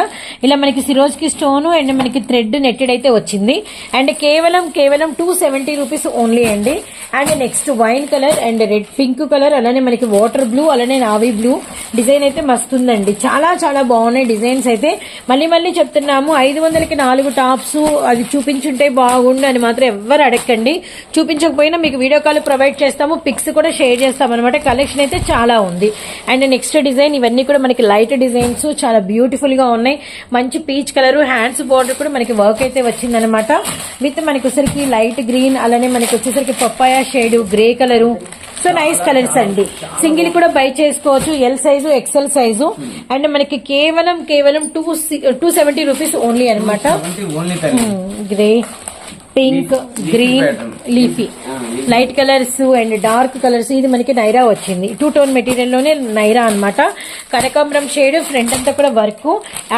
ఇలా మనకి సిరోజ్కి స్టోన్ అండ్ మనకి థ్రెడ్ నెట్టెడ్ అయితే వచ్చింది. అండ్ కేవలం కేవలం టూ సెవెంటీ రూపీస్ ఓన్లీ అండి. And next wine colour and red pink colour అలానే మనకి వాటర్ బ్లూ అలానే నావీ బ్లూ డిజైన్ అయితే మస్తుందండి చాలా చాలా బాగున్నాయి డిజైన్స్ అయితే. మళ్ళీ మళ్ళీ చెప్తున్నాము ఐదు వందలకి నాలుగు టాప్స్ అది చూపించుంటే బాగుండు అని మాత్రం ఎవ్వరు అడగండి చూపించకపోయినా మీకు వీడియో కాల్ ప్రొవైడ్ చేస్తాము పిక్స్ కూడా షేర్ చేస్తాం అనమాట కలెక్షన్ అయితే చాలా ఉంది. అండ్ నెక్స్ట్ డిజైన్ ఇవన్నీ కూడా మనకి లైట్ డిజైన్స్ చాలా బ్యూటిఫుల్గా ఉన్నాయి. మంచి పీచ్ కలర్ హ్యాండ్స్ బోర్డర్ కూడా మనకి వర్క్ అయితే వచ్చిందనమాట విత్ మనకి వచ్చేసరికి లైట్ గ్రీన్ అలానే మనకి వచ్చేసరికి papaya shade grey colour so nice colours అండి. సింగిల్ కూడా బై చేసుకోవచ్చు. L size XL size and మనకి కేవలం కేవలం two two seventy rupees only అనమాట grey pink green. Leafy. Light colours and dark colours ఇది మనకి నైరా వచ్చింది. టూ టోన్ మెటీరియల్లోనే నైరా అన్నమాట. కనకాంబరం షేడ్ ఫ్రంట్ అంతా కూడా work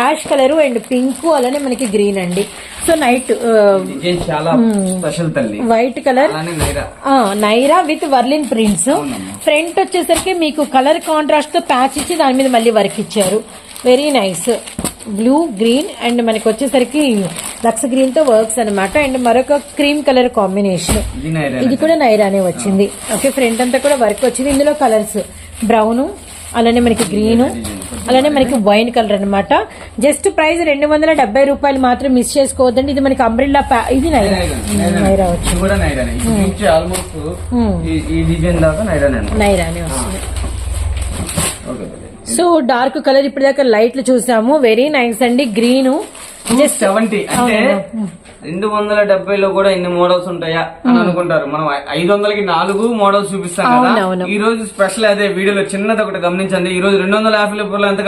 ash colour and pink అలానే మనకి గ్రీన్ అండి. So night white colour Naira. With Warli prints front వచ్చేసరికి మీకు కలర్ కాంట్రాస్ట్తో ప్యాచ్ ఇచ్చి దాని మీద మళ్ళీ వర్క్ ఇచ్చారు. Very nice blue green and మనకి వచ్చేసరికి లక్స్ గ్రీన్తో వర్క్స్ అన్నమాట. అండ్ మరొక క్రీమ్ కలర్ కాంబినేషన్ ఇది కూడా నైరానే వచ్చింది. ఓకే ఫ్రంట్ అంతా కూడా వర్క్ వచ్చింది. ఇందులో కలర్స్ బ్రౌన్ అలానే మనకి గ్రీన్ అలానే మనకి వైన్ కలర్ అన్నమాట. జస్ట్ ప్రైస్ రెండు వందల డెబ్బై రూపాయలు మాత్రం మిస్ చేసుకోవద్దండి. ఇది మనకి అంబ్రిల్లా ప్యా- ఇది నైరా నైరా వచ్చింది. నైరానే. నైరానే నైరానే వస్తుంది. సో డార్క్ కలర్ ఇప్పుడు దాకా లైట్లు చూసాము. వెరీ నైస్ అండి గ్రీన్. సెవెంటీ అంటే రెండు వందల డెబ్బైలో కూడా ఇన్ని మోడల్స్ ఉంటాయా అని అనుకుంటారు. మనం ఐదు వందలకి నాలుగు మోడల్స్ చూపిస్తాం కదా. ఈ రోజు స్పెషల్ అదే వీడియోలో చిన్నది ఒకటి గమనించండి. ఈ రోజు రెండు వందల యాభై రూపాయలు ఎంత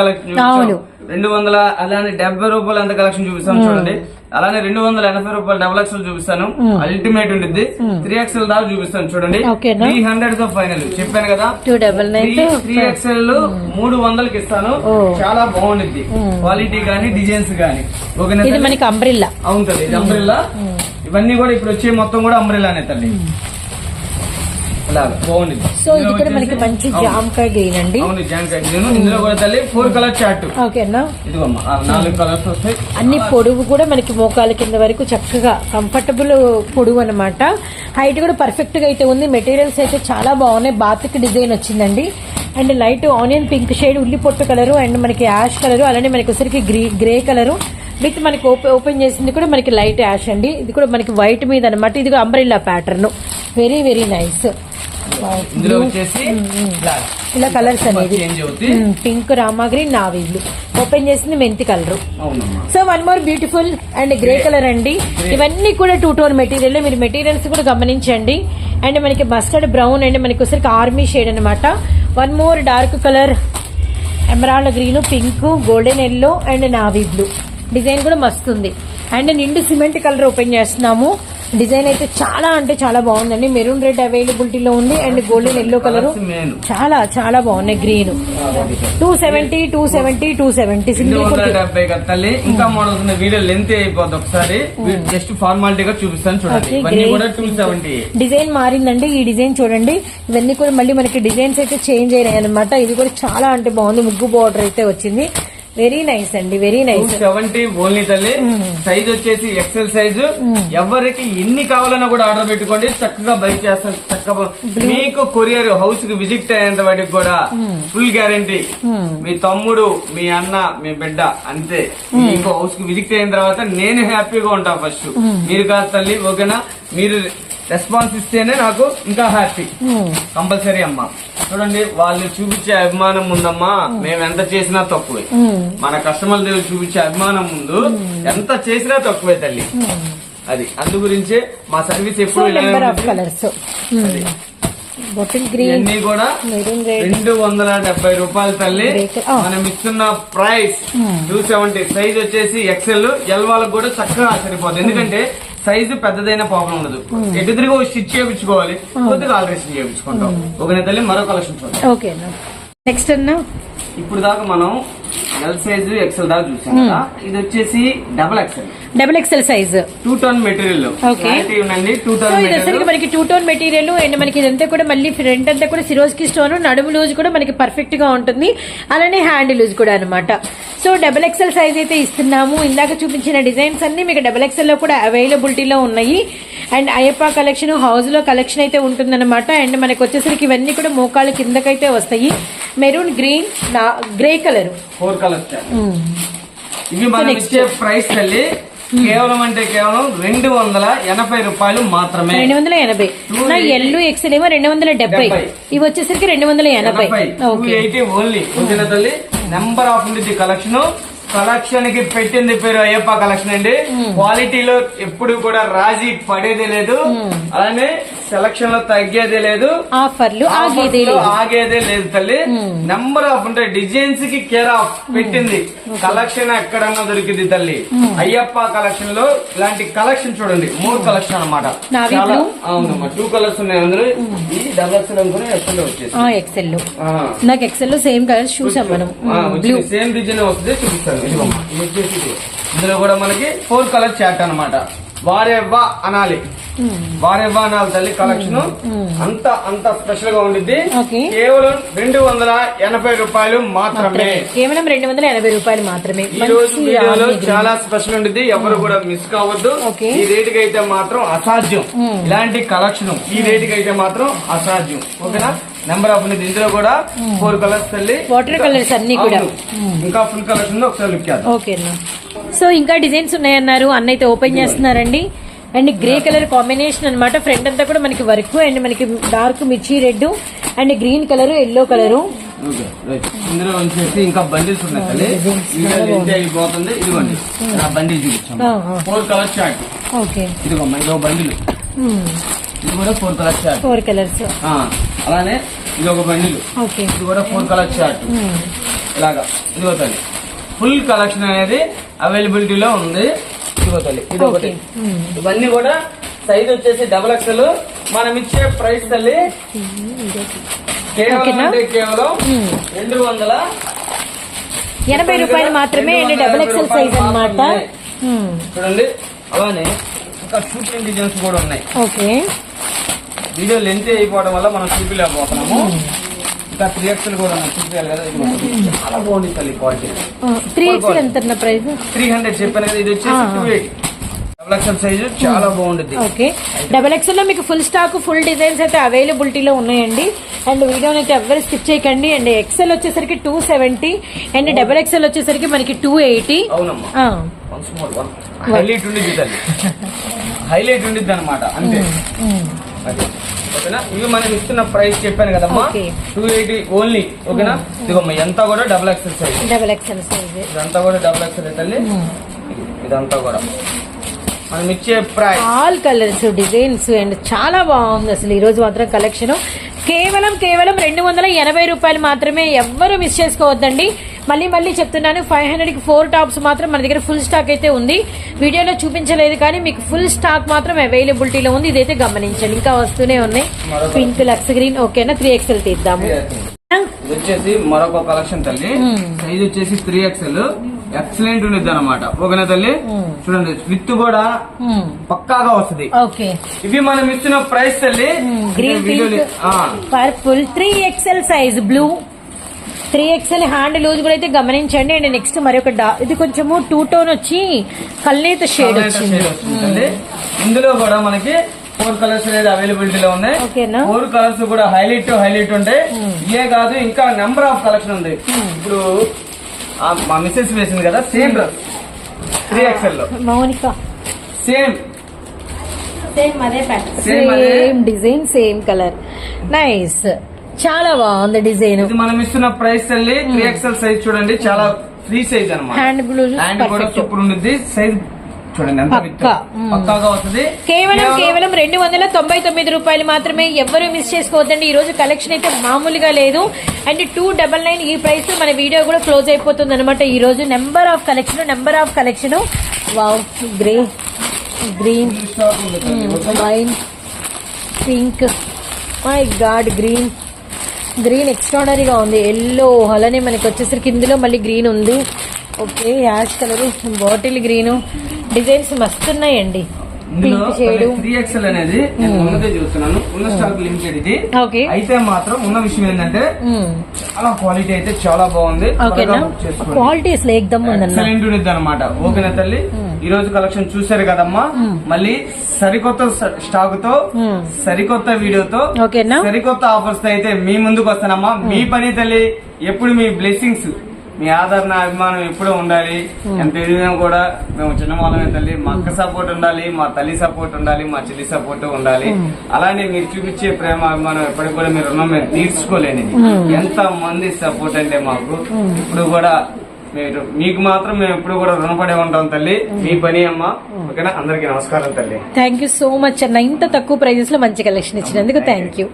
అవును. రెండు వందల అలానే డెబ్బై రూపాయలు ఎంత కలెక్షన్ చూపిస్తాం చూడండి. అలానే రెండు వందల ఎనభై రూపాయలు డబల్ ఎక్స్ఎల్ చూపిస్తాను. అల్టిమేట్ ఉండిద్ది. త్రీ ఎక్స్ఎల్ దాకా చూపిస్తాను చూడండి? త్రీ హండ్రెడ్తో ఫైనల్ చెప్పాను కదా. త్రీ ఎక్స్ఎల్ మూడు వందలకి ఇస్తాను. చాలా బాగుండిద్ది. క్వాలిటీ గానీ డిజైన్స్ గానీ తల్లి? మనకి అంబ్రిల్లా అవును తల్లి ఇది అంబ్రిల్లా ఇవన్నీ కూడా ఇప్పుడు వచ్చే మొత్తం కూడా అంబ్రిల్లానే తల్లి. బాగుండిద్ది సో ఇది కూడా మనకి మంచి జామకాయ గ్రీన్ అండి అవును జాంకాయ గ్రీన్ ఇందులో కూడా తల్లి ఫోర్ కలర్ చార్ట్ ఓకేనా ఇదిగోమ్మా నాలుగు కలర్స్ వస్తాయి. అన్ని పొడుగు కూడా మనకి మోకాల కింద వరకు చక్కగా కంఫర్టబుల్ పొడుగు అనమాట హైట్ కూడా పర్ఫెక్ట్గా అయితే ఉంది. మెటీరియల్స్ అయితే చాలా బాగున్నాయి. బాతిక్ డిజైన్ వచ్చిందండి. And light onion pink shade ఉల్లి పొట్టు కలర్ అండ్ మనకి యాష్ కలర్ అలానే మనకి వచ్చరికి గ్రీ గ్రే కలర్ విత్ మనకి ఓపెన్ ఓపెన్ చేసింది కూడా మనకి లైట్ యాష్ అండి. ఇది కూడా మనకి వైట్ మీద అనమాట ఇది umbrella pattern very very nice ఇందులో వచ్చేసి. ఇలా కలర్స్ అనేది పింక్ రామా గ్రీన్ నావీలు ఓపెన్ చేసింది మెంతి colour so one more beautiful and grey colour అండి. ఇవన్నీ కూడా టూ టోన్ మెటీరియల్ మీరు మెటీరియల్స్ కూడా గమనించండి. అండ్ మనకి మస్టర్డ్ బ్రౌన్ అండ్ మనకి వచ్చరికి ఆర్మీ షేడ్ అనమాట one more dark colour emerald green pink golden yellow and navy blue design కూడా మస్తుంది. అండ్ నిండు సిమెంట్ కలర్ ఓపెన్ చేస్తున్నాము. డిజైన్ అయితే చాలా అంటే చాలా బాగుందండి. మెరూన్ రెడ్ అవైలబిలిటీలో ఉంది అండ్ గోల్డెన్ ఎల్లో కలర్. చాలా చాలా బాగున్నాయి green. Two seventy two seventy two seventy డెబ్బై ఇంకా మోడల్స్ ఉన్నాయి వీడియో లెంత్ అయిపోద్ది ఒకసారి. జస్ట్ ఫార్మాలిటీగా చూపిస్తాను చూడండి. Okay, ఇవన్నీ great. కూడా టూ సెవెంటీ డిజైన్ మారిందండి ఈ డిజైన్ చూడండి. ఇవన్నీ కూడా మళ్ళీ మనకి డిజైన్స్ అయితే చేంజ్ అయ్యాయి అనమాట ఇది కూడా చాలా అంటే బాగుంది. ముగ్గు బార్డర్ అయితే వచ్చింది. వెరీ నైస్ అండి వెరీ నైస్ సెవెంటీ ఓన్లీ తల్లి. సైజ్ వచ్చేసి ఎక్సెల్ సైజు ఎవరికి ఎన్ని కావాలన్నా కూడా ఆర్డర్ పెట్టుకోండి. చక్కగా బై చేస్తాం. చక్కగా మీకు కొరియర్ హౌస్కి విజిట్ అయ్యేంత వాటికి కూడా ఫుల్ గ్యారంటీ మీ తమ్ముడు మీ అన్న మీ బిడ్డ అంతే. మీకు హౌస్కి విజిట్ అయిన తర్వాత నేను హ్యాపీగా ఉంటా ఫస్ట్ మీరు కాదు తల్లి ఓకేనా? మీరు రెస్పాన్స్ ఇస్తేనే నాకు ఇంకా హ్యాపీ కంపల్సరీ అమ్మా. చూడండి వాళ్ళు చూపించే అభిమానం ముందమ్మా మేము ఎంత చేసినా తక్కువే. మన కస్టమర్ దగ్గర చూపించే అభిమానం ముందు ఎంత చేసినా తక్కువే తల్లి. అది. అందు గురించే మా సర్వీస్ ఎప్పుడు ఇవన్నీ కూడా రెడ్ వందల డెబ్బై రూపాయలు తల్లి. ఆ. మనం ఇస్తున్న ప్రైస్ టూ సెవెంటీ సైజ్ వచ్చేసి ఎక్సెల్ ఎల్ వాళ్ళకి కూడా చక్కగా సరిపోతుంది ఎందుకంటే సైజు పెద్దదైన ప్రాబ్లం ఉండదు. ఎటు తిరిగి స్టిచ్ చేయించుకోవాలి కొద్దిగా ఆల్టరేషన్ చేయించుకుంటాం. ఒక తల్లి మరో కలెక్షన్ చూద్దాం. ఓకే నెక్స్ట్ అన్నా? ఇప్పుడు దాకా మనం ఎల్ సైజు ఎక్సెల్ దాకా చూసాం కదా? ఇది వచ్చేసి double XL double XL size two tone material. ఉందండి టూ టోన్ మెటీరియల్ మనకి టూ టోన్ మెటీరియల్ అండ్ మనకి ఇదంతా కూడా మళ్ళీ ఫ్రంట్ అంతా కూడా సిరోస్కి స్టోన్ నడుము లూజ్ కూడా మనకి పర్ఫెక్ట్గా ఉంటుంది. అలానే హ్యాండ్ లూజ్ కూడా అనమాట సో డబల్ ఎక్సెల్ సైజ్ అయితే ఇస్తున్నాము. ఇందాక చూపించిన డిజైన్స్ అన్ని మీకు డబల్ ఎక్సెల్లో కూడా అవైలబిలిటీలో ఉన్నాయి. అండ్ అయ్యప్ప కలెక్షన్ హౌస్లో కలెక్షన్ అయితే ఉంటుందన్నమాట. అండ్ మనకి వచ్చేసరికి ఇవన్నీ కూడా మోకాళ్ళ కిందకైతే వస్తాయి. Maroon green grey colour four colours ఇవి మనం ఇచ్చే ప్రైస్ తల్లి కేవలం అంటే కేవలం రెండు వందల ఎనభై రూపాయలు మాత్రమే. రెండు వందల ఎనభై. నా ఎల్లు ఎక్సెల్ ఏమో రెండు వందల డెబ్బై. ఇవి వచ్చేసరికి రెండు వందల ఎనభై. ఎయిటీ ఓన్లీ తల్లి? నెంబర్ ఆఫ్ ఉంది కలెక్షన్ కలెక్షన్కి పెట్టింది పేరు అయ్యప్ప కలెక్షన్ అండి. క్వాలిటీలో ఎప్పుడు కూడా రాజీ పడేది లేదు. అలానే సెలక్షన్లో తగ్గేదే లేదు. ఆఫర్లు ఆగేదే లేదు. తల్లి. నెంబర్ ఆఫ్ ఉంటాయి డిజైన్స్కి కేర్ ఆఫ్ పెట్టింది. కలెక్షన్ ఎక్కడన్నా దొరికింది తల్లి. అయ్యప్ప కలెక్షన్లో ఇలాంటి కలెక్షన్ చూడండి. మూడు కలెక్షన్ చాలా blue. అవునమ్మా టూ కలర్స్ ఉన్నాయి అందులో. ఈ డబల్ ఎక్సెల్ అనుకుని ఎక్సెల్ వచ్చేసి ఎక్సెల్. నాకు ఎక్సెల్లో సేమ్ కలర్స్ చూసాం మనం సేమ్ డిజైన్ వస్తుంది చూపిస్తాను. ఇందులో కూడా మనకి ఫోర్ కలర్ చాట్ అన్నమాట. వారేవ్వా అనాలి. వారేవ్వా అనాలి తల్లి కలెక్షన్ అంత అంత స్పెషల్గా ఉండిద్ది. కేవలం రెండు వందల ఎనభై రూపాయలు మాత్రమే. కేవలం రెండు వందల ఎనభై రూపాయలు మాత్రమే. ఈ రోజు వీడియోలో. చాలా స్పెషల్ ఉండిద్ది. ఎవరు కూడా మిస్ కావద్దు. ఈ రేటుకి అయితే మాత్రం అసాధ్యం. ఇలాంటి కలెక్షన్ ఈ రేటుకి అయితే మాత్రం అసాధ్యం. ఓకేనా? నెంబర్ ఆఫ్ ఉంది ఇందులో కూడా ఫోర్ కలర్స్ తల్లి. వాటర్ కలర్స్ అన్ని కూడా. అవును. ఇంకా ఫుల్ కలర్స్ ఉంది ఒకసారి లుక్ ఓకే అన్న. సో ఇంకా డిజైన్స్ ఉన్నాయన్నారు. అన్న అయితే ఓపెన్ చేస్తున్నారండి. అండ్ గ్రే కలర్ కాంబినేషన్ అన్నమాట. ఫ్రంట్ అంతా కూడా మనకి వర్క్ అండ్ మనకి డార్క్ మిర్చి red and green colour yellow colour. ఇందులో వచ్చేసి ఇంకా బండిల్స్ ఉన్నాయి అయిపోతుంది. ఇదిగోండి. నా బండిల్. ఫోర్ కలర్ ఓకే ఇదిగో ఇదో బండిల్ ఇది కూడా four colour chart four colours అలానే ఇది ఒక బండిల్ ఇది కూడా ఫోర్ కలర్ చార్ట్ ఇలాగా. ఇదిగో తల్లి. ఫుల్ కలెక్షన్ అనేది అవైలబిలిటీలో ఉంది. ఇదిగో తల్లి. ఇది ఒకటి. ఇవన్నీ కూడా సైజ్ వచ్చేసి డబల్ ఎక్స్ఎల్ మనం ఇచ్చే ప్రైస్ తల్లి కేవలం? అంటే కేవలం రెండు వందల ఎనభై రూపాయలు మాత్రమే డబుల్ ఎక్సెల్ సైజ్ అనమాట చూడండి. అలానే ఇంకా షూటింగ్ డిజైన్స్ కూడా ఉన్నాయి. ఓకే. వీడియో లెంత్ అయిపోవడం వల్ల మనం చూపించలేకపోతున్నాము ఇంకా త్రీ ఎక్స్ఎల్ కూడా చూపించాలి కదా ఇది చాలా బాగుంది తల్లి క్వాలిటీ త్రీ ఎక్స్ఎల్ ఎంత ప్రైస్ త్రీ హండ్రెడ్ చెప్పాను కదా ఇది వచ్చేసి ఆ. Two eight double XL size చాలా బాగుంటుంది ఓకే డబల్ ఎక్స్ఎల్లో మీకు ఫుల్ స్టాక్ ఫుల్ డిజైన్స్ అయితే అవైలబిలిటీలో ఉన్నాయండి. అండ్ వీడియోని అయితే ఎవరు స్కిప్ చేయకండి. అండ్ ఎక్సెల్ వచ్చేసరికి two seventy and double XL వచ్చేసరికి మనకి టూ ఎయిటీ హైలైట్ ఉండిద్ది హైలైట్ ఉండిద్ది అనమాట అంతే. అది. ఓకేనా? ఇవి మనం ఇస్తున్న ప్రైస్ చెప్పాను కదమ్మా. టూ ఎయిటీ ఓన్లీ ఓకేనా? ఇదిగోమ్మా ఎంత కూడా double XL size double XL size ఇదంతా కూడా డబుల్ ఎక్స్ఎల్ తల్లి. ఇదంతా కూడా. మనం ఇచ్చే price all colours designs and చాలా బాగుంది అసలు ఈ రోజు మాత్రం కలెక్షన్ కేవలం కేవలం రెండు వందల ఎనభై రూపాయలు మాత్రమే ఎవ్వరు మిస్ చేసుకోవద్దండి. మళ్ళీ మళ్ళీ చెప్తున్నాను ఫైవ్ హండ్రెడ్కి ఫోర్ టాప్స్ మాత్రం మన దగ్గర ఫుల్ స్టాక్ అయితే ఉంది. వీడియోలో చూపించలేదు కానీ మీకు ఫుల్ స్టాక్ మాత్రం అవైలబిలిటీలో ఉంది. ఇదైతే గమనించండి. ఇంకా వస్తూనే ఉన్నాయి. పింక్ లక్స్ గ్రీన్ ఓకేనా త్రీ ఎక్స్ఎల్ తీద్దాము. ఇది వచ్చేసి మరొక కలెక్షన్ తల్లి. సైజ్ వచ్చేసి త్రీ ఎక్స్ఎల్ ఎక్సలెంట్ ఉండిద్ది అనమాట ఓకేనా తల్లి? చూడండి విత్ కూడా పక్కాగా వస్తుంది. ఓకే ఇవి మనం ఇస్తున్న ప్రైస్ తల్లి. Purple three XL size blue three XL hand loose కూడా అయితే గమనించండి. అండ్ నెక్స్ట్ మరొక డా ఇది కొంచెము టూ టోన్ వచ్చి కల్నేత షేడ్ వచ్చింది. ఇందులో కూడా మనకి ఫోర్ కలర్స్ అనేది అవైలబిలిటీలో ఉన్నాయి. ఓకేనా? ఫోర్ కలర్స్ కూడా హైలైట్ హైలైట్ ఉంటాయి. ఇవే కాదు ఇంకా నెంబర్ ఆఫ్ కలెక్షన్ ఉంది. ఇప్పుడు ఆ, మా మిస్సెస్ వేసింది కదా సేమ్ డ్రెస్ త్రీ ఎక్స్ఎల్లో. మౌనిక. సేమ్ సేమ్ అదే ప్యాటర్న్ సేమ్ అదే. Same design same colour nice చాలా బాగుంది డిజైన్. మనం ఇస్తున్న ప్రైస్ తల్లి త్రీ ఎక్స్ఎల్ సైజ్ చూడండి. చాలా ఫ్రీ సైజ్ అనమాట హ్యాండ్ గ్లూజ్ హ్యాండ్ కూడా సూపర్ ఉంటుంది సైజ్ కేవలం కేవలం రెండు వందల తొంభై తొమ్మిది రూపాయలు మాత్రమే ఎవ్వరూ మిస్ చేసుకోవద్దండి. ఈ రోజు కలెక్షన్ అయితే మామూలుగా లేదు. అండ్ టూ డబల్ నైన్ ఈ ప్రైస్ మన వీడియో కూడా క్లోజ్ అయిపోతుంది అనమాట ఈ రోజు number of collection number of collection wow grey green? Wine pink my god green green ఎక్స్ట్రాడనరీగా ఉంది. ఎల్లో అలానే మనకి వచ్చేసరికి ఇందులో మళ్ళీ గ్రీన్ ఉంది. Okay ash colour bottle green designs మస్తు ఉన్నాయండి. ఇందులో పింక్ షేడ్ త్రీ ఎక్స్ఎల్ అనేది నేను ఉన్నదే చూస్తున్నాను. ఉన్న స్టాక్ లిమిటెడ్ ఇది. ఓకే అయితే మాత్రం ఉన్న విషయం ఏంటంటే చాలా క్వాలిటీ అయితే చాలా బాగుంది. ఓకేనా క్వాలిటీ అసలు ఏకదమ్ ఉందన్న. ఎక్సలెంట్ ఉంది అనమాట ఓకేనా తల్లి? ఈ రోజు కలెక్షన్ చూసారు కదమ్మా? మళ్ళీ సరికొత్త స్టాక్తో. సరికొత్త వీడియోతో సరికొత్త ఆఫర్స్తో అయితే మీ ముందుకు వస్తానమ్మా. మీ పని తల్లి ఎప్పుడు మీ బ్లెస్సింగ్స్ మీ ఆదరణ అభిమానం ఎప్పుడూ ఉండాలి. ఎంత ఎదిగినా కూడా మేము చిన్న వాళ్ళమే తల్లి. మా అక్క సపోర్ట్ ఉండాలి మా తల్లి సపోర్ట్ ఉండాలి మా చెల్లి సపోర్ట్ ఉండాలి. అలానే మీరు చూపించే ప్రేమ అభిమానం ఎప్పటికి కూడా మీరు రుణం మేము తీర్చుకోలేనిది. ఎంత మంది సపోర్ట్ అంటే మాకు. ఇప్పుడు కూడా మీకు మాత్రం మేము ఎప్పుడు కూడా రుణపడి ఉంటాం తల్లి. మీ పని అమ్మ. ఓకేనా? అందరికీ నమస్కారం తల్లి. థ్యాంక్ సో మచ్ అన్న. ఇంత తక్కువ ప్రైజెస్లో మంచి కలెక్షన్ ఇచ్చినందుకు థ్యాంక్ యూ